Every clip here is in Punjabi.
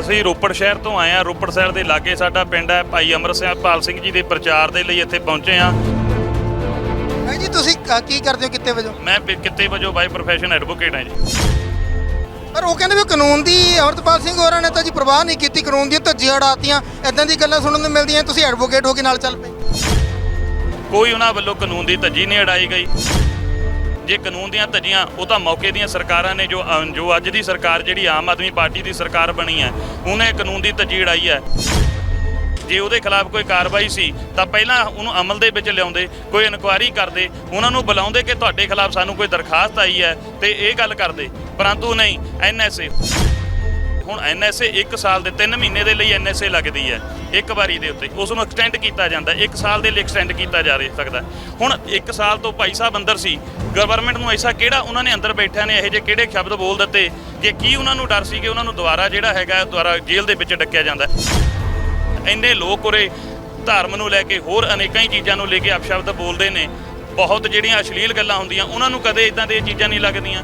ਅਸੀਂ ਰੋਪੜ ਸ਼ਹਿਰ ਤੋਂ ਆਏ ਹਾਂ। ਰੋਪੜ ਸ਼ਹਿਰ ਦੇ ਲਾਗੇ ਸਾਡਾ ਪਿੰਡ ਹੈ। ਭਾਈ ਅਮਰਪਾਲ ਸਿੰਘ ਜੀ ਦੇ ਪ੍ਰਚਾਰ ਦੇ ਲਈ ਇੱਥੇ ਪਹੁੰਚੇ ਹਾਂ। ਭਾਈ ਜੀ ਤੁਸੀਂ ਕ- ਕੀ ਕਰਦੇ ਹੋ ਕਿੱਤੇ ਵਜੋਂ? ਮੈਂ ਪਿ- ਕਿੱਤੇ ਵਜੋਂ? ਬਾਈ ਪ੍ਰੋਫੈਸ਼ਨ ਐਡਵੋਕੇਟ ਹਾਂ ਜੀ। ਪਰ ਉਹ ਕਹਿੰਦੇ ਵੀ ਕਾਨੂੰਨ ਦੀ ਅਮਰਤਪਾਲ ਸਿੰਘ ਹੋਰਾਂ ਨੇ ਤਾਂ ਜੀ ਪ੍ਰਵਾਹ ਨਹੀਂ ਕੀਤੀ। ਕਾਨੂੰਨ ਦੀਆਂ ਧੱਜੀਆਂ ਉਡਾਤੀਆਂ। ਇਦਾਂ ਦੀ ਗੱਲਾਂ ਸੁਣਨ ਨੂੰ ਮਿਲਦੀਆਂ। ਤੁਸੀਂ ਐਡਵੋਕੇਟ ਹੋ ਕੇ ਨਾਲ ਚੱਲ ਪਏ। ਕੋਈ ਉਹਨਾਂ ਵੱਲੋਂ ਕਾਨੂੰਨ ਦੀ ਧੱਜੀ ਨਹੀਂ ਅੜਾਈ ਗਈ। ਜੇ ਕਾਨੂੰਨ ਦੀਆਂ ਧੱਜੀਆਂ, ਉਹ ਤਾਂ ਮੌਕੇ ਦੀਆਂ ਸਰਕਾਰਾਂ ਨੇ ਜੋ ਜੋ ਅੱਜ ਦੀ ਸਰਕਾਰ ਜਿਹੜੀ ਆਮ ਆਦਮੀ ਪਾਰਟੀ ਦੀ ਸਰਕਾਰ ਬਣੀ ਹੈ, ਉਹਨੇ ਕਾਨੂੰਨ ਦੀ ਧੱਜੀ ਉਡਾਈ ਹੈ। ਜੇ ਉਹਦੇ ਖਿਲਾਫ ਕੋਈ ਕਾਰਵਾਈ ਸੀ, ਤਾਂ ਪਹਿਲਾਂ ਉਹਨੂੰ ਅਮਲ ਦੇ ਵਿੱਚ ਲਿਆਉਂਦੇ, ਕੋਈ ਇਨਕੁਆਇਰੀ ਕਰਦੇ, ਉਹਨਾਂ ਨੂੰ ਬੁਲਾਉਂਦੇ ਕਿ ਤੁਹਾਡੇ ਖਿਲਾਫ ਸਾਨੂੰ ਕੋਈ ਦਰਖਾਸਤ ਆਈ ਹੈ ਤੇ ਇਹ ਗੱਲ ਕਰਦੇ। ਪਰੰਤੂ ਨਹੀਂ ਐਨਐਸਏ ਹੁਣ ਐਨਐਸਏ 1 ਸਾਲ ਦੇ 3 ਮਹੀਨੇ ਦੇ ਲਈ ਐਨਐਸਏ ਲੱਗਦੀ ਹੈ ਇੱਕ ਵਾਰੀ ਦੇ ਉੱਤੇ। ਉਸ ਨੂੰ ਐਕਸਟੈਂਡ ਕੀਤਾ ਜਾਂਦਾ 1 ਸਾਲ ਦੇ ਲਈ ਐਕਸਟੈਂਡ ਕੀਤਾ ਜਾ ਸਕਦਾ। ਹੁਣ 1 ਸਾਲ ਤੋਂ ਭਾਈ ਸਾਹਿਬ ਅੰਦਰ ਸੀ ਗਵਰਨਮੈਂਟ ਨੂੰ ਐਸਾ ਕਿਹੜਾ ਉਹਨਾਂ ਨੇ ਅੰਦਰ ਬੈਠਿਆਂ ਨੇ ਇਹੋ ਜਿਹੇ ਕਿਹੜੇ ਸ਼ਬਦ ਬੋਲ ਦਿੱਤੇ ਕਿ ਕੀ ਉਹਨਾਂ ਨੂੰ ਡਰ ਸੀ ਕਿ ਉਹਨਾਂ ਨੂੰ ਦੁਬਾਰਾ ਜਿਹੜਾ ਹੈਗਾ ਦੁਬਾਰਾ ਜੇਲ੍ਹ ਦੇ ਵਿੱਚ ਡੱਕਿਆ ਜਾਂਦਾ। ਇੰਨੇ ਲੋਕ ਉਰੇ ਧਰਮ ਨੂੰ ਲੈ ਕੇ ਹੋਰ ਅਨੇਕਾਂ ਹੀ ਚੀਜ਼ਾਂ ਨੂੰ ਲੈ ਕੇ ਅਪਸ਼ਬਦ ਬੋਲਦੇ ਨੇ। ਬਹੁਤ ਜਿਹੜੀਆਂ ਅਸ਼ਲੀਲ ਗੱਲਾਂ ਹੁੰਦੀਆਂ, ਉਹਨਾਂ ਨੂੰ ਕਦੇ ਇਦਾਂ ਦੀਆਂ ਚੀਜ਼ਾਂ ਨਹੀਂ ਲੱਗਦੀਆਂ।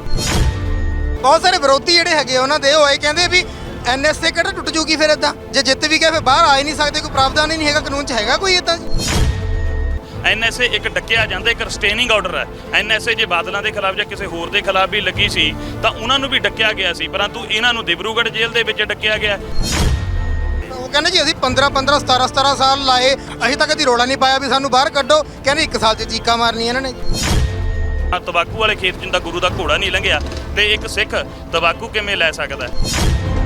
ਬਹੁਤ ਸਾਰੇ ਵਿਰੋਧੀ ਜਿਹੜੇ ਹੈਗੇ ਉਹਨਾਂ ਦੇ, ਉਹ ਇਹ ਕਹਿੰਦੇ ਵੀ ਐਨਐਸਏ ਕਿਹੜਾ ਟੁੱਟ ਜੂਗੀ ਫਿਰ ਇਦਾਂ ਜੇ ਜਿੱਤ ਵੀ ਗਏ ਫਿਰ ਬਾਹਰ ਆ ਹੀ ਨਹੀਂ ਸਕਦੇ ਕੋਈ ਪ੍ਰਾਵਧਾਨ ਹੀ ਨਹੀਂ ਹੈਗਾ ਕਾਨੂੰਨ 'ਚ ਹੈਗਾ ਕੋਈ ਇਦਾਂ ਐਨਐਸਏ ਇੱਕ ਡੱਕਿਆ ਜਾਂਦਾ ਇੱਕ ਰਿਸਟੇਨਿੰਗ ਆਰਡਰ ਹੈ। ਐਨਐਸਏ ਜੇ ਬਾਦਲਾਂ ਦੇ ਖਿਲਾਫ ਜਾਂ ਕਿਸੇ ਹੋਰ ਦੇ ਖਿਲਾਫ ਵੀ ਲੱਗੀ ਸੀ ਤਾਂ ਉਹਨਾਂ ਨੂੰ ਵੀ ਡੱਕਿਆ ਗਿਆ ਸੀ। ਪਰੰਤੂ ਇਹਨਾਂ ਨੂੰ ਦਿਬਰੂਗੜ੍ਹ ਜੇਲ੍ਹ ਦੇ ਵਿੱਚ ਡੱਕਿਆ ਗਿਆ। ਉਹ ਕਹਿੰਦੇ ਜੀ ਅਸੀਂ 15 15 17 17 ਸਾਲ ਲਾਏ ਅਸੀਂ ਤਾਂ ਕਦੀ ਰੋਲਾ ਨਹੀਂ ਪਾਇਆ ਵੀ ਸਾਨੂੰ ਬਾਹਰ ਕੱਢੋ। ਕਹਿੰਦੇ ਇੱਕ ਸਾਲ 'ਚ ਚੀਕਾਂ ਮਾਰਨੀਆਂ ਇਹਨਾਂ ਨੇ ਆਹ ਤੰਬਾਕੂ ਵਾਲੇ ਖੇਤ ਜਿੰਦਾ ਗੁਰੂ ਦਾ ਘੋੜਾ ਨਹੀਂ ਲੰਘਿਆ ਤੇ ਇੱਕ ਸਿੱਖ ਤੰਬਾਕੂ ਕਿਵੇਂ ਲੈ ਸਕਦਾ? ਹੈ?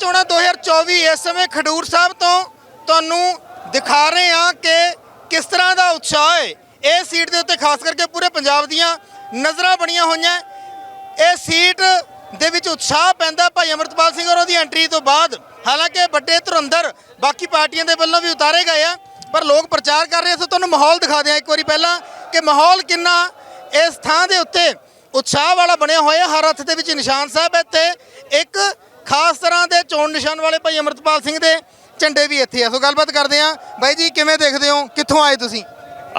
ਚੋਣਾਂ 2024 ਇਸ ਸਮੇਂ ਖਡੂਰ ਸਾਹਿਬ ਤੋਂ ਤੁਹਾਨੂੰ ਦਿਖਾ ਰਹੇ ਹਾਂ ਕਿ ਕਿਸ ਤਰ੍ਹਾਂ ਦਾ ਉਤਸ਼ਾਹ ਹੈ। ਇਹ ਸੀਟ ਦੇ ਉੱਤੇ ਖਾਸ ਕਰਕੇ ਪੂਰੇ ਪੰਜਾਬ ਦੀਆਂ ਨਜ਼ਰਾਂ ਬਣੀਆਂ ਹੋਈਆਂ। ਇਹ ਸੀਟ ਦੇ ਵਿੱਚ ਉਤਸ਼ਾਹ ਪੈਂਦਾ ਭਾਈ ਅਮਰਤਪਾਲ ਸਿੰਘ ਔਰ ਉਹਦੀ ਐਂਟਰੀ ਤੋਂ ਬਾਅਦ। ਹਾਲਾਂਕਿ ਵੱਡੇ ਧੁਰੰਦਰ ਬਾਕੀ ਪਾਰਟੀਆਂ ਦੇ ਵੱਲੋਂ ਵੀ ਉਤਾਰੇ ਗਏ ਆ, ਪਰ ਲੋਕ ਪ੍ਰਚਾਰ ਕਰ ਰਹੇ ਸੋ ਤੁਹਾਨੂੰ ਮਾਹੌਲ ਦਿਖਾ ਦਿਆਂ ਇੱਕ ਵਾਰੀ ਪਹਿਲਾਂ ਕਿ ਮਾਹੌਲ ਕਿੰਨਾ ਇਸ ਥਾਂ ਦੇ ਉੱਤੇ ਉਤਸ਼ਾਹ ਵਾਲਾ ਬਣਿਆ ਹੋਇਆ। ਹਰ ਹੱਥ ਦੇ ਵਿੱਚ ਨਿਸ਼ਾਨ ਸਾਹਿਬ ਹੈ ਤੇ ਇੱਕ ਖਾਸ ਤਰ੍ਹਾਂ ਦੇ ਚੋਣ ਨਿਸ਼ਾਨ ਵਾਲੇ ਭਾਈ ਅਮਰਤਪਾਲ ਸਿੰਘ ਦੇ ਝੰਡੇ ਵੀ ਇੱਥੇ ਆ। ਸੋ ਗੱਲਬਾਤ ਕਰਦੇ ਆ ਬਾਈ ਜੀ, ਕਿਵੇਂ ਦੇਖਦੇ ਹੋ? ਕਿੱਥੋਂ ਆਏ ਤੁਸੀਂ?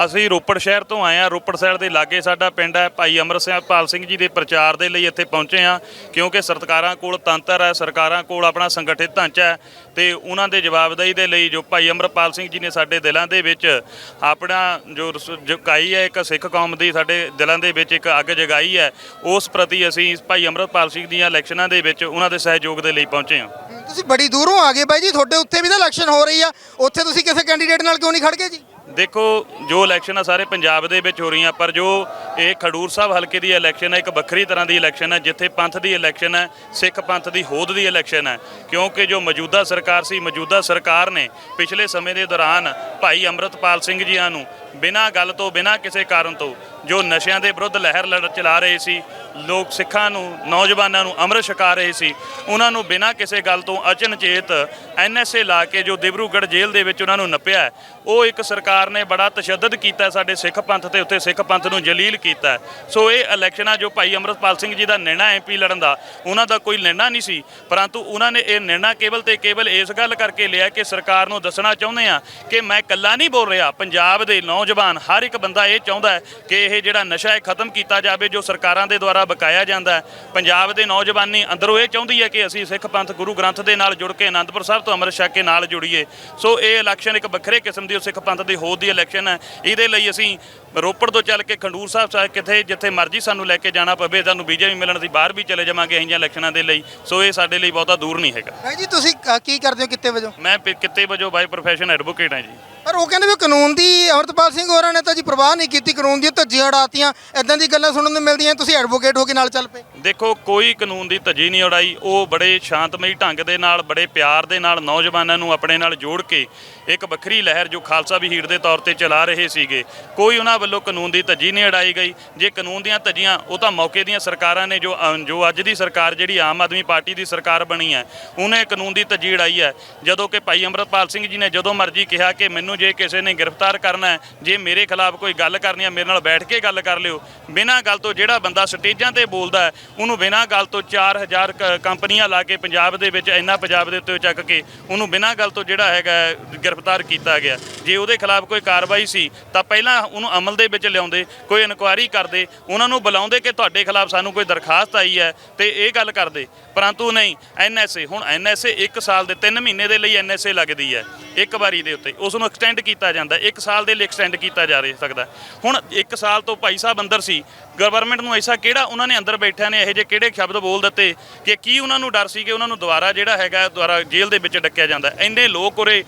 ਅਸੀਂ ਰੋਪੜ ਸ਼ਹਿਰ ਤੋਂ ਆਏ ਹਾਂ। ਰੋਪੜ ਸ਼ਹਿਰ ਦੇ ਲਾਗੇ ਸਾਡਾ ਪਿੰਡ ਹੈ। ਭਾਈ ਅਮਰਪਾਲ ਸਿੰਘ ਜੀ ਦੇ ਪ੍ਰਚਾਰ ਦੇ ਲਈ ਇੱਥੇ ਪਹੁੰਚੇ ਹਾਂ ਕਿਉਂਕਿ ਸਰਕਾਰਾਂ ਕੋਲ ਤੰਤਰ ਹੈ, ਸਰਕਾਰਾਂ ਕੋਲ ਆਪਣਾ ਸੰਗਠਿਤ ਢਾਂਚਾ ਹੈ ਤੇ ਉਹਨਾਂ ਦੇ ਜਵਾਬਦੇਹੀ ਦੇ ਲਈ ਜੋ ਭਾਈ ਅਮਰਪਾਲ ਸਿੰਘ ਜੀ ਨੇ ਸਾਡੇ ਦਿਲਾਂ ਦੇ ਵਿੱਚ ਆਪਣਾ ਜੋ ਰਸ- ਜਗਾਈ ਹੈ, ਇੱਕ ਸਿੱਖ ਕੌਮ ਦੀ ਸਾਡੇ ਦਿਲਾਂ ਦੇ ਵਿੱਚ ਇੱਕ ਅੱਗ ਜਗਾਈ ਹੈ, ਉਸ ਪ੍ਰਤੀ ਅਸੀਂ ਭਾਈ ਅਮਰਪਾਲ ਸਿੰਘ ਦੀਆਂ ਇਲੈਕਸ਼ਨਾਂ ਦੇ ਵਿੱਚ ਉਹਨਾਂ ਦੇ ਸਹਿਯੋਗ ਦੇ ਲਈ ਪਹੁੰਚੇ ਹਾਂ। ਤੁਸੀਂ ਬੜੀ ਦੂਰੋਂ ਆ ਗਏ ਬਾਈ ਜੀ, ਤੁਹਾਡੇ ਉੱਥੇ ਵੀ ਤਾਂ ਇਲੈਕਸ਼ਨ ਹੋ ਰਹੀ ਆ। ਉੱਥੇ ਤੁਸੀਂ ਕਿਸੇ ਕੈਂਡੀਡੇਟ ਨਾਲ ਕਿਉਂ ਨਹੀਂ ਖੜ ਗਏ ਜੀ? ਦੇਖੋ, ਜੋ ਇਲੈਕਸ਼ਨ ਆ ਸਾਰੇ ਪੰਜਾਬ ਦੇ ਵਿੱਚ ਹੋ ਰਹੀਆਂ, ਪਰ ਜੋ ਇਹ ਖਡੂਰ ਸਾਹਿਬ ਹਲਕੇ ਦੀ ਇਲੈਕਸ਼ਨ ਹੈ ਇੱਕ ਵੱਖਰੀ ਤਰ੍ਹਾਂ ਦੀ ਇਲੈਕਸ਼ਨ ਹੈ ਜਿੱਥੇ ਪੰਥ ਦੀ ਇਲੈਕਸ਼ਨ ਹੈ ਸਿੱਖ ਪੰਥ ਦੀ ਹੋਂਦ ਦੀ ਇਲੈਕਸ਼ਨ ਹੈ ਕਿਉਂਕਿ ਜੋ ਮੌਜੂਦਾ ਸਰਕਾਰ ਸੀ, ਮੌਜੂਦਾ ਸਰਕਾਰ ਨੇ ਪਿਛਲੇ ਸਮੇਂ ਦੇ ਦੌਰਾਨ ਭਾਈ ਅੰਮ੍ਰਿਤਪਾਲ ਸਿੰਘ ਜੀਆਂ ਨੂੰ ਬਿਨਾਂ ਗੱਲ ਤੋਂ, ਬਿਨਾਂ ਕਿਸੇ ਕਾਰਨ ਤੋਂ ਜੋ ਨਸ਼ਿਆਂ ਦੇ ਵਿਰੁੱਧ ਲਹਿਰ ਲੜ, ਚਲਾ ਰਹੇ ਸੀ, ਲੋਕ ਸਿੱਖਾਂ ਨੂੰ, ਨੌਜਵਾਨਾਂ ਨੂੰ ਅੰਮ੍ਰਿਤ ਛਕਾ ਰਹੇ ਸੀ, ਉਹਨਾਂ ਨੂੰ ਬਿਨਾਂ ਕਿਸੇ ਗੱਲ ਤੋਂ ਅਚਨਚੇਤ ਐਨਐਸਏ ਲਾ ਕੇ ਜੋ ਦਿਬਰੂਗੜ੍ਹ ਜੇਲ੍ਹ ਦੇ ਵਿੱਚ ਉਹਨਾਂ ਨੂੰ ਨੱਪਿਆ, ਉਹ ਇੱਕ ਸਰਕਾਰ ਨੇ ਬੜਾ ਤਸ਼ੱਦਦ ਕੀਤਾ ਸਾਡੇ ਸਿੱਖ ਪੰਥ ਤੇ ਉੱਤੇ ਸਿੱਖ ਪੰਥ ਨੂੰ ਜਲੀਲ ਕੀਤਾ। ਸੋ ਇਹ ਇਲੈਕਸ਼ਨਾਂ ਜੋ ਭਾਈ ਅੰਮ੍ਰਿਤਪਾਲ ਸਿੰਘ ਜੀ ਦਾ ਨਿਰਣਾ ਐਮਪੀ ਲੜਨ ਦਾ, ਉਹਨਾਂ ਦਾ ਕੋਈ ਨਿਰਣਾ ਨਹੀਂ ਸੀ, ਪਰੰਤੂ ਉਹਨਾਂ ਨੇ ਇਹ ਨਿਰਣਾ ਕੇਵਲ ਤੇ ਕੇਵਲ ਇਸ ਗੱਲ ਕਰਕੇ ਲਿਆ ਕਿ ਸਰਕਾਰ ਨੂੰ ਦੱਸਣਾ ਚਾਹੁੰਦੇ ਆ ਕਿ ਮੈਂ ਇਕੱਲਾ ਨਹੀਂ ਬੋਲ ਰਿਹਾ, ਪੰਜਾਬ ਦੇ ਨੌਜਵਾਨ ਹਰ ਇੱਕ ਬੰਦਾ ਇਹ ਚਾਹੁੰਦਾ ਕਿ ਇਹ ਜਿਹੜਾ ਨਸ਼ਾ ਹੈ ਖਤਮ ਕੀਤਾ ਜਾਵੇ ਜੋ ਸਰਕਾਰਾਂ ਦੇ ਦੁਆਰਾ ਬਕਾਇਆ ਜਾਂਦਾ ਹੈ। ਪੰਜਾਬ ਦੇ ਨੌਜਵਾਨੀ ਅੰਦਰੋਂ ਇਹ ਚਾਹੁੰਦੀ ਹੈ ਕਿ ਅਸੀਂ ਸਿੱਖ ਪੰਥ ਗੁਰੂ ਗ੍ਰੰਥ ਦੇ ਨਾਲ ਜੁੜ ਕੇ ਆਨੰਦਪੁਰ ਸਾਹਿਬ ਤੋਂ ਅੰਮ੍ਰਿਤ ਛਕ ਕੇ ਨਾਲ ਜੁੜੀਏ। ਸੋ ਇਹ ਇਲੈਕਸ਼ਨ ਇੱਕ ਵੱਖਰੇ ਕਿਸਮ ਦੀ ਸਿੱਖ ਪੰਥ ਦੀ ਹੋਂਦ ਦੀ ਇਲੈਕਸ਼ਨ ਹੈ। ਇਹਦੇ ਲਈ ਅਸੀਂ ਰੋਪੜ ਤੋਂ ਚੱਲ ਕੇ ਖੰਡੂਰ ਸਾਹਿਬ ਸਾਹਿਬ ਕਿਥੇ ਜਿੱਥੇ ਮਰਜ਼ੀ ਸਾਨੂੰ ਲੈ ਕੇ ਜਾਣਾ ਪਵੇ ਸਾਨੂੰ ਬੀਜੇਪੀ ਮਿਲਣ ਅਸੀਂ ਬਾਹਰ ਵੀ ਚਲੇ ਜਾਵਾਂਗੇ ਅਹੀਆਂ ਇਲੈਕਸ਼ਨਾਂ ਦੇ ਲਈ। ਸੋ ਇਹ ਸਾਡੇ ਲਈ ਬਹੁਤਾ ਦੂਰ ਨਹੀਂ ਹੈਗਾ। ਬਾਈ ਜੀ ਤੁਸੀਂ ਕ- ਕੀ ਕਰਦੇ ਹੋ ਕਿੱਤੇ ਵਜੋਂ? ਮੈਂ ਪ- ਕਿੱਤੇ ਵਜੋਂ ਬਾਈ ਪ੍ਰੋਫੈਸ਼ਨ ਐਡਵੋਕੇਟ ਹਾਂ ਜੀ। ਪਰ ਉਹ ਕਹਿੰਦੇ ਵੀ ਕਾਨੂੰਨ ਦੀ, ਅਮਰਤਪਾਲ ਸਿੰਘ ਹੋਰਾਂ ਨੇ ਤਾਂ ਜੀ ਪ੍ਰਵਾਹ ਨਹੀਂ ਕੀਤੀ, ਕਾਨੂੰਨ ਦੀਆਂ ਧੱਜੀਆਂ ਉਡਾਤੀਆਂ ਇਦਾਂ ਦੀ ਗੱਲਾਂ ਸੁਣਨ ਨੂੰ ਮਿਲਦੀਆਂ, ਤੁਸੀਂ ਐਡਵੋਕੇਟ ਹੋ ਕੇ ਨਾਲ ਚੱਲ ਪਏ। ਦੇਖੋ, ਕੋਈ ਕਾਨੂੰਨ ਦੀ ਧੱਜੀ ਨਹੀਂ ਉਡਾਈ, ਉਹ ਬੜੇ ਸ਼ਾਂਤਮਈ ਢੰਗ ਦੇ ਨਾਲ, ਬੜੇ ਪਿਆਰ ਦੇ ਨਾਲ ਨੌਜਵਾਨਾਂ ਨੂੰ ਆਪਣੇ ਨਾਲ ਜੋੜ ਕੇ ਇੱਕ ਵੱਖਰੀ ਲਹਿਰ ਜੋ ਖਾਲਸਾ ਵਹੀੜ ਦੇ ਤੌਰ ਤੇ ਚਲਾ ਰਹੇ ਸੀਗੇ। ਕੋਈ ਉਹਨਾਂ ਵੱਲੋਂ ਕਾਨੂੰਨ ਦੀ ਧੱਜੀ ਨਹੀਂ ਉਡਾਈ ਗਈ। ਜੇ ਕਾਨੂੰਨ ਦੀਆਂ ਧੱਜੀਆਂ ਉਹ ਤਾਂ ਮੌਕੇ ਦੀਆਂ ਸਰਕਾਰਾਂ ਨੇ ਜੋ ਜੋ ਅੱਜ ਦੀ ਸਰਕਾਰ ਜਿਹੜੀ ਆਮ ਆਦਮੀ ਪਾਰਟੀ ਦੀ ਸਰਕਾਰ ਬਣੀ ਹੈ ਉਹਨੇ ਕਾਨੂੰਨ ਦੀ ਧੱਜੀ ਉਡਾਈ ਹੈ। ਜਦੋਂ ਕਿ ਭਾਈ ਅਮਰਪਾਲ ਸਿੰਘ ਜੀ ਨੇ ਜਦੋਂ ਮਰਜ਼ੀ ਕਿਹਾ ਕਿ ਮੈਨੂੰ ਜੇ ਕਿਸੇ ਨੇ ਗ੍ਰਿਫਤਾਰ ਕਰਨਾ ਜੇ ਮੇਰੇ ਖਿਲਾਫ ਕੋਈ ਗੱਲ ਕਰਨੀ ਹੈ ਮੇਰੇ ਨਾਲ ਬੈਠ ਕੇ ਗੱਲ ਕਰ ਲਿਓ। ਬਿਨਾਂ ਗੱਲ ਤੋਂ ਜਿਹੜਾ ਬੰਦਾ ਸਟੇਜਾਂ ਤੇ ਬੋਲਦਾ ਹੈ ਉਹਨੂੰ ਬਿਨਾਂ ਗੱਲ ਤੋਂ 4000 ਕ- ਕੰਪਨੀਆਂ ਲਾ ਕੇ ਪੰਜਾਬ ਦੇ ਵਿੱਚ ਇੰਨਾ ਪੰਜਾਬ ਦੇ ਉੱਤੇ ਚੱਕ ਕੇ ਉਹਨੂੰ ਬਿਨਾਂ ਗੱਲ ਤੋਂ ਜਿਹੜਾ ਹੈਗਾ ਹੈ, ਗ੍ਰਿਫਤਾਰ ਕੀਤਾ ਗਿਆ। ਜੇ ਉਹਦੇ ਖਿਲਾਫ ਕੋਈ ਕਾਰਵਾਈ ਸੀ, ਤਾਂ ਪਹਿਲਾਂ ਉਹਨੂੰ ਅਮਲ ਦੇ ਵਿੱਚ ਲਿਆਉਂਦੇ, ਕੋਈ ਇਨਕੁਆਇਰੀ ਕਰਦੇ, ਉਹਨਾਂ ਨੂੰ ਬੁਲਾਉਂਦੇ ਕਿ ਤੁਹਾਡੇ ਖਿਲਾਫ ਸਾਨੂੰ ਕੋਈ ਦਰਖਾਸਤ ਆਈ ਹੈ ਤੇ ਇਹ ਗੱਲ ਕਰਦੇ। ਪਰੰਤੂ ਨਹੀਂ ਐਨਐਸਏ ਹੁਣ ਐਨਐਸਏ 1 ਸਾਲ ਦੇ 3 ਮਹੀਨੇ ਦੇ ਲਈ ਐਨਐਸਏ ਲੱਗਦੀ ਹੈ, ਇੱਕ ਵਾਰੀ ਦੇ ਉੱਤੇ। ਉਸ ਨੂੰ ਐਕਸਟੈਂਡ ਕੀਤਾ ਜਾਂਦਾ 1 ਸਾਲ ਦੇ ਲਈ ਐਕਸਟੈਂਡ ਕੀਤਾ ਜਾ ਸਕਦਾ। ਹੁਣ 1 ਸਾਲ ਤੋਂ ਭਾਈ ਸਾਹਿਬ ਅੰਦਰ ਸੀ ਗਵਰਨਮੈਂਟ ਨੂੰ ਐਸਾ ਕਿਹੜਾ ਉਹਨਾਂ ਨੇ ਅੰਦਰ ਬੈਠਿਆਂ ਨੇ ਇਹੋ ਜਿਹੇ ਕਿਹੜੇ ਸ਼ਬਦ ਬੋਲ ਦਿੱਤੇ ਕਿ ਕੀ ਉਹਨਾਂ ਨੂੰ ਡਰ ਸੀ ਕਿ ਉਹਨਾਂ ਨੂੰ ਦੁਬਾਰਾ ਜਿਹੜਾ ਹੈਗਾ, ਦੁਬਾਰਾ ਜੇਲ੍ਹ ਦੇ ਵਿੱਚ ਡੱਕਿਆ ਜਾਂਦਾ। ਇੰਨੇ ਲੋਕ ਉਰੇ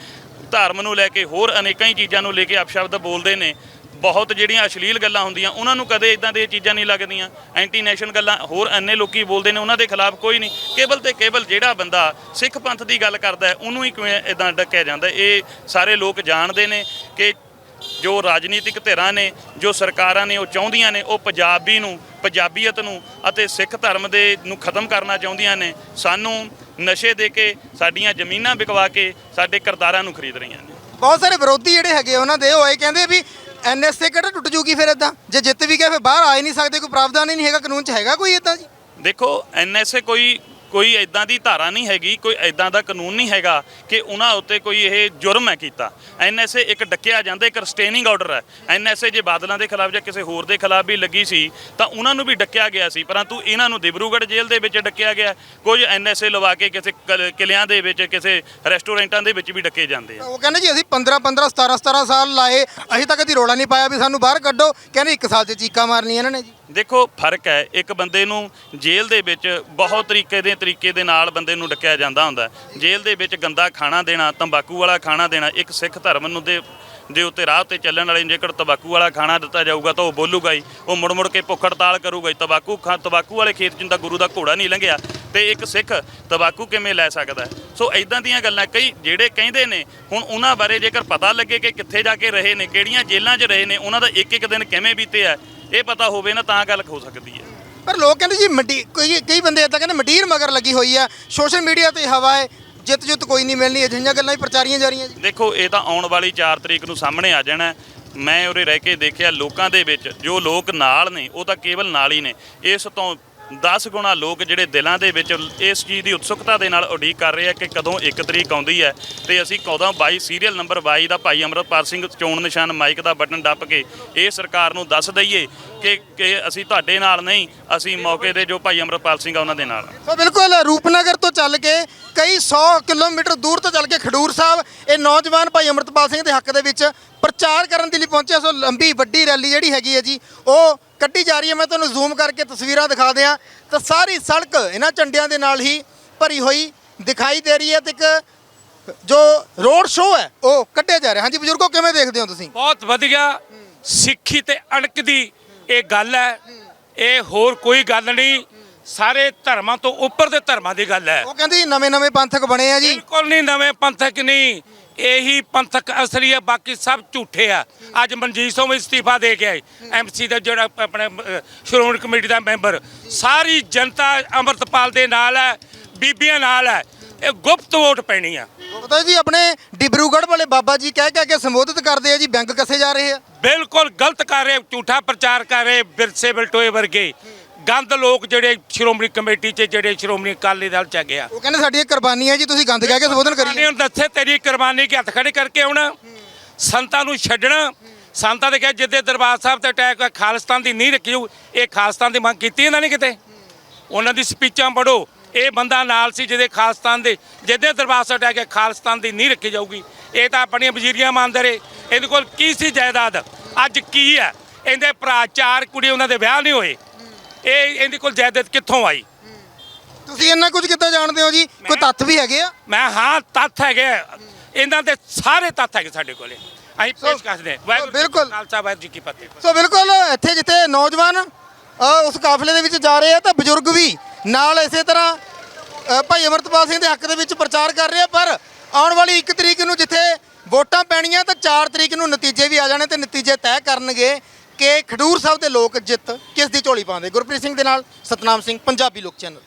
ਧਰਮ ਨੂੰ ਲੈ ਕੇ ਹੋਰ ਅਨੇਕਾਂ ਹੀ ਚੀਜ਼ਾਂ ਨੂੰ ਲੈ ਕੇ ਅਪਸ਼ਬਦ ਬੋਲਦੇ ਨੇ। ਬਹੁਤ ਜਿਹੜੀਆਂ ਅਸ਼ਲੀਲ ਗੱਲਾਂ ਹੁੰਦੀਆਂ, ਉਹਨਾਂ ਨੂੰ ਕਦੇ ਇਦਾਂ ਦੀਆਂ ਚੀਜ਼ਾਂ ਨਹੀਂ ਲੱਗਦੀਆਂ। ਐਂਟੀ ਨੈਸ਼ਨ ਗੱਲਾਂ ਹੋਰ ਅੰਨੇ ਲੋਕੀ ਬੋਲਦੇ ਨੇ, ਉਹਨਾਂ ਦੇ ਖਿਲਾਫ ਕੋਈ ਨਹੀਂ। ਕੇਵਲ ਤੇ ਕੇਵਲ ਜਿਹੜਾ ਬੰਦਾ ਸਿੱਖ ਪੰਥ ਦੀ ਗੱਲ ਕਰਦਾ ਹੈ, ਉਹਨੂੰ ਹੀ ਕਿਵੇਂ ਇਦਾਂ ਡੱਕਿਆ ਜਾਂਦਾ ਇਹ ਸਾਰੇ ਲੋਕ ਜਾਣਦੇ ਨੇ ਕਿ ਜੋ ਰਾਜਨੀਤਿਕ ਧਿਰਾਂ ਨੇ, ਜੋ ਸਰਕਾਰਾਂ ਨੇ, ਉਹ ਚਾਹੁੰਦੀਆਂ ਨੇ, ਉਹ ਪੰਜਾਬੀ ਨੂੰ, ਪੰਜਾਬੀਅਤ ਨੂੰ ਅਤੇ ਸਿੱਖ ਧਰਮ ਦੇ ਨੂੰ ਖਤਮ ਕਰਨਾ ਚਾਹੁੰਦੀਆਂ ਨੇ। ਸਾਨੂੰ ਨਸ਼ੇ ਦੇ ਕੇ ਸਾਡੀਆਂ ਜ਼ਮੀਨਾਂ ਵਿਕਵਾ ਕੇ ਸਾਡੇ ਕਰਤਾਰਾਂ ਨੂੰ ਖਰੀਦ ਰਹੀਆਂ ਨੇ। ਬਹੁਤ ਸਾਰੇ ਵਿਰੋਧੀ ਜਿਹੜੇ ਹੈਗੇ ਉਹਨਾਂ ਦੇ ਉਹ ਇਹ ਕਹਿੰਦੇ ਵੀ ਐਨਐਸਏ ਕਿਹੜਾ ਟੁੱਟ ਜੂਗੀ ਫਿਰ ਇਦਾਂ ਜੇ ਜਿੱਤ ਵੀ ਗਏ ਫਿਰ ਬਾਹਰ ਆ ਹੀ ਨਹੀਂ ਸਕਦੇ ਕੋਈ ਪ੍ਰਾਵਧਾਨ ਹੀ ਨਹੀਂ ਹੈਗਾ ਕਾਨੂੰਨ 'ਚ ਹੈਗਾ ਕੋਈ ਇਦਾਂ ਜੀ? ਦੇਖੋ ਐਨਐਸਏ ਕੋਈ ਕੋਈ ਇਦਾਂ ਦੀ ਧਾਰਾ ਨਹੀਂ ਹੈਗੀ, ਕੋਈ ਇਦਾਂ ਦਾ ਕਾਨੂੰਨ ਨਹੀਂ ਹੈਗਾ ਕਿ ਉਹਨਾਂ ਉੱਤੇ ਕੋਈ ਇਹ ਜੁਰਮ ਹੈ ਕੀਤਾ। ਐਨਐਸਏ ਇੱਕ ਡੱਕਿਆ ਜਾਂਦਾ, ਇੱਕ ਰਿਸਟੇਨਿੰਗ ਆਰਡਰ ਹੈ। ਐਨਐਸਏ ਜੇ ਬਾਦਲਾਂ ਦੇ ਖਿਲਾਫ ਜਾਂ ਕਿਸੇ ਹੋਰ ਦੇ ਖਿਲਾਫ ਵੀ ਲੱਗੀ ਸੀ, ਤਾਂ ਉਹਨਾਂ ਨੂੰ ਵੀ ਡੱਕਿਆ ਗਿਆ ਸੀ। ਪਰੰਤੂ ਇਹਨਾਂ ਨੂੰ ਦਿਬਰੂਗੜ੍ਹ ਜੇਲ੍ਹ ਦੇ ਵਿੱਚ ਡੱਕਿਆ ਗਿਆ। ਕੁਝ ਐਨਐਸਏ ਲਵਾ ਕੇ ਕਿਸੇ ਕਲ- ਕਿਲਿਆਂ ਦੇ ਵਿੱਚ, ਕਿਸੇ ਰੈਸਟੋਰੈਂਟਾਂ ਦੇ ਵਿੱਚ ਵੀ ਡੱਕੇ ਜਾਂਦੇ ਆ। ਉਹ ਕਹਿੰਦੇ ਜੀ, ਅਸੀਂ 15 15 17 17 ਸਾਲ ਲਾਏ, ਅਸੀਂ ਤਾਂ ਕਦੀ ਰੋਲਾ ਨਹੀਂ ਪਾਇਆ ਵੀ ਸਾਨੂੰ ਬਾਹਰ ਕੱਢੋ। ਕਹਿੰਦੇ ਇੱਕ ਸਾਲ 'ਚ ਚੀਕਾਂ ਮਾਰਨੀਆਂ ਇਹਨਾਂ ਨੇ ਜੀ। ਦੇਖੋ, ਫ਼ਰਕ ਹੈ ਇੱਕ ਬੰਦੇ ਨੂੰ ਜੇਲ੍ਹ ਦੇ ਵਿੱਚ ਬਹੁਤ ਤਰੀਕੇ ਦੇ ਤਰੀਕੇ ਦੇ ਨਾਲ ਬੰਦੇ ਨੂੰ ਡੱਕਿਆ ਜਾਂਦਾ ਹੁੰਦਾ ਹੈ। ਜੇਲ੍ਹ ਦੇ ਵਿੱਚ ਗੰਦਾ ਖਾਣਾ ਦੇਣਾ, ਤੰਬਾਕੂ ਵਾਲਾ ਖਾਣਾ ਦੇਣਾ, ਇੱਕ ਸਿੱਖ ਧਰਮ ਨੂੰ ਦੇ ਦੇ ਉੱਤੇ ਰਾਹ ਤੇ ਚੱਲਣ ਵਾਲੇ ਨੂੰ ਜੇਕਰ ਤੰਬਾਕੂ ਵਾਲਾ ਖਾਣਾ ਦਿੱਤਾ ਜਾਊਗਾ ਤਾਂ ਉਹ ਬੋਲੂਗਾ ਹੀ ਉਹ ਮੁੜ ਮੁੜ ਕੇ ਭੁੱਖ ਹੜਤਾਲ ਕਰੂਗਾ ਹੀ ਤੰਬਾਕੂ ਖਾ, ਤੰਬਾਕੂ ਵਾਲੇ ਖੇਤ 'ਚ ਤਾਂ ਗੁਰੂ ਦਾ ਘੋੜਾ ਨਹੀਂ ਲੰਘਿਆ ਤੇ ਇੱਕ ਸਿੱਖ ਤੰਬਾਕੂ ਕਿਵੇਂ ਲੈ ਸਕਦਾ ਹੈ? ਸੋ ਐਦਾਂ ਦੀਆਂ ਗੱਲਾਂ ਕਈ ਜਿਹੜੇ ਕਹਿੰਦੇ ਨੇ, ਹੁਣ ਉਹਨਾਂ ਬਾਰੇ ਜੇਕਰ ਪਤਾ ਲੱਗੇ ਕਿ ਕਿੱਥੇ ਜਾ ਕੇ ਰਹੇ ਨੇ, ਕਿਹੜੀਆਂ ਜੇਲ੍ਹਾਂ 'ਚ ਰਹੇ ਨੇ, ਉਹਨਾਂ ਦਾ ਇੱਕ ਇੱਕ ਦਿਨ ਕਿਵੇਂ ਬੀਤੇ ਆ ਇਹ ਪਤਾ ਹੋਵੇ ਨਾ ਤਾਂ ਗੱਲ ਹੋ ਸਕਦੀ ਹੈ। ਪਰ ਲੋਕ ਕਹਿੰਦੇ ਜੀ ਮੰਡੀ ਕੋਈ ਕਈ ਬੰਦੇ ਇਦਾਂ ਕਹਿੰਦੇ ਮੰਡੀਰ ਮਗਰ ਲੱਗੀ ਹੋਈ ਆ ਸੋਸ਼ਲ ਮੀਡੀਆ ਤੇ ਹਵਾ ਹੈ ਜਿੱਤ ਜੁੱਤ ਕੋਈ ਨਹੀਂ ਮਿਲਣੀ ਅਜਿਹੀਆਂ ਗੱਲਾਂ ਹੀ ਪ੍ਰਚਾਰੀਆਂ ਜਾ ਰਹੀਆਂ ਜੀ। ਦੇਖੋ ਇਹ ਤਾਂ ਆਉਣ ਵਾਲੀ 4 ਤਰੀਕ ਨੂੰ ਸਾਹਮਣੇ ਆ ਜਾਣਾ। ਮੈਂ ਉਰੇ ਰਹਿ ਕੇ ਦੇਖਿਆ ਲੋਕਾਂ ਦੇ ਵਿੱਚ ਜੋ ਲੋਕ ਨਾਲ ਨੇ ਉਹ ਤਾਂ ਕੇਵਲ ਨਾਲ ਹੀ ਨੇ। ਇਸ ਤੋਂ 10 ਗੁਣਾ ਲੋਕ ਜਿਹੜੇ ਦਿਲਾਂ ਦੇ ਵਿੱਚ ਇਸ ਚੀਜ਼ ਦੀ ਉਤਸੁਕਤਾ ਦੇ ਨਾਲ ਉਡੀਕ ਕਰ ਰਹੇ ਆ ਕਿ ਕਦੋਂ 1 ਤਰੀਕ ਆਉਂਦੀ ਹੈ ਤੇ ਅਸੀਂ ਕਦੋਂ 22 ਸੀਰੀਅਲ ਨੰਬਰ 22 ਦਾ ਭਾਈ ਅਮਰਤਪਾਲ ਸਿੰਘ ਚੋਣ ਨਿਸ਼ਾਨ ਮਾਈਕ ਦਾ ਬਟਨ ਡੱਪ ਕੇ ਇਹ ਸਰਕਾਰ ਨੂੰ ਦੱਸ ਦਈਏ ਕਿ ਕਿ ਅਸੀਂ ਤੁਹਾਡੇ ਨਾਲ ਨਹੀਂ, ਅਸੀਂ ਮੌਕੇ ਦੇ ਜੋ ਭਾਈ ਅਮਰਤਪਾਲ ਸਿੰਘ ਆ ਉਹਨਾਂ ਦੇ ਨਾਲ ਆ। ਸੋ ਬਿਲਕੁਲ ਰੂਪਨਗਰ ਤੋਂ ਚੱਲ ਕੇ ਕਈ 100 ਕਿਲੋਮੀਟਰ ਦੂਰ ਤੋਂ ਚੱਲ ਕੇ ਖਡੂਰ ਸਾਹਿਬ, ਇਹ ਨੌਜਵਾਨ ਭਾਈ ਅਮਰਤਪਾਲ ਸਿੰਘ ਦੇ ਹੱਕ ਦੇ ਵਿੱਚ ਪ੍ਰਚਾਰ ਕਰਨ ਦੇ ਲਈ ਪਹੁੰਚਿਆ ਸੋ ਲੰਬੀ ਵੱਡੀ ਰੈਲੀ ਜਿਹੜੀ ਹੈਗੀ ਹੈ ਜੀ, ਉਹ ਕੱਢੀ ਜਾ ਰਹੀ ਹੈ। ਮੈਂ ਤੁਹਾਨੂੰ ਜ਼ੂਮ ਕਰਕੇ ਤਸਵੀਰਾਂ ਦਿਖਾ ਦਿਆਂ। ਤਾਂ ਸਾਰੀ ਸੜਕ ਇਹਨਾਂ ਝੰਡਿਆਂ ਦੇ ਨਾਲ ਹੀ ਭਰੀ ਹੋਈ ਦਿਖਾਈ ਦੇ ਰਹੀ ਹੈ ਤੇ ਇੱਕ ਜੋ ਰੋਡ ਸ਼ੋਅ ਹੈ, ਉਹ ਕੱਢਿਆ ਜਾ ਰਿਹਾ। ਹਾਂਜੀ ਬਜ਼ੁਰਗੋ, ਕਿਵੇਂ ਦੇਖਦੇ ਹੋ ਤੁਸੀਂ? ਬਹੁਤ ਵਧੀਆ। ਸਿੱਖੀ ਤੇ ਅਣਖ ਦੀ ਇਹ ਗੱਲ ਹੈ। ਇਹ ਹੋਰ ਕੋਈ ਗੱਲ ਨਹੀਂ। ਸਾਰੇ ਧਰਮਾਂ ਤੋਂ ਉੱਪਰ ਦੇ ਧਰਮਾਂ ਦੀ ਗੱਲ ਹੈ। ਉਹ ਕਹਿੰਦੇ ਜੀ ਨਵੇਂ ਨਵੇਂ ਪੰਥਕ ਬਣੇ ਆ ਜੀ। ਬਿਲਕੁਲ ਨਹੀਂ ਨਵੇਂ ਪੰਥਕ ਨਹੀਂ। ਇਹੀ ਪੰਥਕ ਅਸਲੀ ਹੈ ਬਾਕੀ ਸਭ ਝੂਠੇ ਆ। ਅੱਜ ਮਨਜੀਤ ਸਿੰਘ ਵੀ ਇਸਤੀਫਾ ਦੇ ਕੇ ਆਏ। ਐਮਸੀ ਦਾ ਜਿਹੜਾ ਆਪਣੇ ਸ਼੍ਰੋਮਣੀ ਕਮੇਟੀ ਦਾ ਮੈਂਬਰ। ਸਾਰੀ ਜਨਤਾ ਅੰਮ੍ਰਿਤਪਾਲ ਦੇ ਨਾਲ ਹੈ ਬੀਬੀਆਂ ਨਾਲ ਹੈ। ਇਹ ਗੁਪਤ ਵੋਟ ਪੈਣੀ ਆ। ਪਤਾ ਜੀ ਆਪਣੇ ਡਿਬਰੂਗੜ੍ਹ ਵਾਲੇ ਬਾਬਾ ਜੀ ਕਹਿ ਕਹਿ ਕੇ ਸੰਬੋਧਿਤ ਕਰਦੇ ਆ ਜੀ ਬੈਂਕ ਕੱਸੇ ਜਾ ਰਹੇ ਆ। ਬਿਲਕੁਲ ਗਲਤ ਕਰ ਰਹੇ ਝੂਠਾ ਪ੍ਰਚਾਰ ਕਰ ਰਹੇ ਬਿਰਸੇ ਬਲਟੋਏ ਵਰਗੇ। ਗੰਦ ਲੋਕ ਜਿਹੜੇ ਸ਼੍ਰੋਮਣੀ ਕਮੇਟੀ 'ਚ ਜਿਹੜੇ ਸ਼੍ਰੋਮਣੀ ਅਕਾਲੀ ਦਲ 'ਚ ਹੈਗੇ ਆ। ਉਹ ਕਹਿੰਦੇ ਸਾਡੀਆਂ ਕੁਰਬਾਨੀਆਂ ਜੀ ਤੁਸੀਂ ਗੰਦ ਕਹਿ ਕੇ ਸੰਬੋਧਨ ਕੁਰਬਾਨੀ ਕਰੀ ਹੁਣ ਦੱਸੇ ਤੇਰੀ ਕੁਰਬਾਨੀ ਕਿ ਹੱਥ ਖੜੇ ਕਰਕੇ ਆਉਣਾ। ਸੰਤਾਂ ਨੂੰ ਛੱਡਣਾ। ਸੰਤਾਂ ਦੇ ਕਿਹਾ ਜਿੱਦੇ ਦਰਬਾਰ ਸਾਹਿਬ ਤੇ ਅਟੈਕ ਖਾਲਿਸਤਾਨ ਦੀ ਨਹੀਂ ਰੱਖੀ। ਇਹ ਖਾਲਿਸਤਾਨ ਦੀ ਮੰਗ ਕੀਤੀ ਇਹਨਾਂ ਨੇ ਕਿਤੇ? ਉਹਨਾਂ ਦੀ ਸਪੀਚਾਂ ਪੜੋ ਇਹ ਬੰਦਾ ਨਾਲ ਸੀ ਜਿਹਦੇ ਖਾਲਿਸਤਾਨ ਦੇ ਜਿਹਦੇ ਦਰਬਾਰ ਸਾਹਿਬ ਅਟੈਕ ਹੋਇਆ, ਖਾਲਿਸਤਾਨ ਦੀ ਨਹੀਂ ਰੱਖੀ ਜਾਊਗੀ। ਇਹ ਤਾਂ ਆਪਣੀਆਂ ਵਜ਼ੀਰੀਆਂ ਮੰਨਦੇ ਰਹੇ। ਇਹਦੇ ਕੋਲ ਕੀ ਸੀ ਜਾਇਦਾਦ? ਅੱਜ ਕੀ ਹੈ? ਇਹਦੇ ਭਰਾ ਚਾਰ ਕੁੜੀ ਉਹਨਾਂ ਦੇ ਵਿਆਹ ਨਹੀਂ ਹੋਏ। ਇਹ ਇਹਦੇ ਕੋਲ ਜਾਇਦਾਦ ਕਿੱਥੋਂ ਆਈ ਤੁਸੀਂ ਇੰਨਾ ਕੁਝ ਕਿੱਦਾਂ ਜਾਣਦੇ ਹੋ ਜੀ ਕੋਈ ਤੱਥ ਵੀ ਹੈਗੇ ਆ ਮੈਂ ਹਾਂ ਤੱਥ ਹੈਗੇ ਆ। ਇਹਨਾਂ ਦੇ ਸਾਰੇ ਤੱਥ ਹੈਗੇ ਸਾਡੇ ਕੋਲੇ ਅਸੀਂ ਪੇਸ਼ ਕਰਦੇ ਹਾਂ। ਵਾਹਿਗੁਰੂ ਜੀ ਕਾ ਬਿਲਕੁਲ। ਖਾਲਸਾ ਵਾਹਿਗੁਰੂ ਜੀ ਕੀ ਫਤਿਹ ਸੋ ਬਿਲਕੁਲ ਇੱਥੇ ਜਿੱਥੇ ਨੌਜਵਾਨ ਅ, ਉਸ ਕਾਫਲੇ ਦੇ ਵਿੱਚ ਜਾ ਰਹੇ ਆ ਤਾਂ ਬਜ਼ੁਰਗ ਵੀ ਨਾਲ ਇਸੇ ਤਰ੍ਹਾਂ ਅ, ਭਾਈ ਅਮਰਤਪਾਲ ਸਿੰਘ ਦੇ ਹੱਕ ਦੇ ਵਿੱਚ ਪ੍ਰਚਾਰ ਕਰ ਰਹੇ ਆ ਪਰ ਆਉਣ ਵਾਲੀ 1 ਤਰੀਕ ਨੂੰ ਜਿੱਥੇ ਵੋਟਾਂ ਪੈਣੀਆਂ ਤਾਂ 4 ਤਰੀਕ ਨੂੰ ਨਤੀਜੇ ਵੀ ਆ ਜਾਣੇ ਤੇ ਨਤੀਜੇ ਤੈਅ ਕਰਨਗੇ ਕਿ ਖਡੂਰ ਸਾਹਿਬ ਦੇ ਲੋਕ ਜਿੱਤ ਕਿਸ ਦੀ ਝੋਲੀ ਪਾਉਂਦੇ? ਗੁਰਪ੍ਰੀਤ ਸਿੰਘ ਦੇ ਨਾਲ ਸਤਨਾਮ ਸਿੰਘ, ਪੰਜਾਬੀ ਲੋਕ ਚੈਨਲ।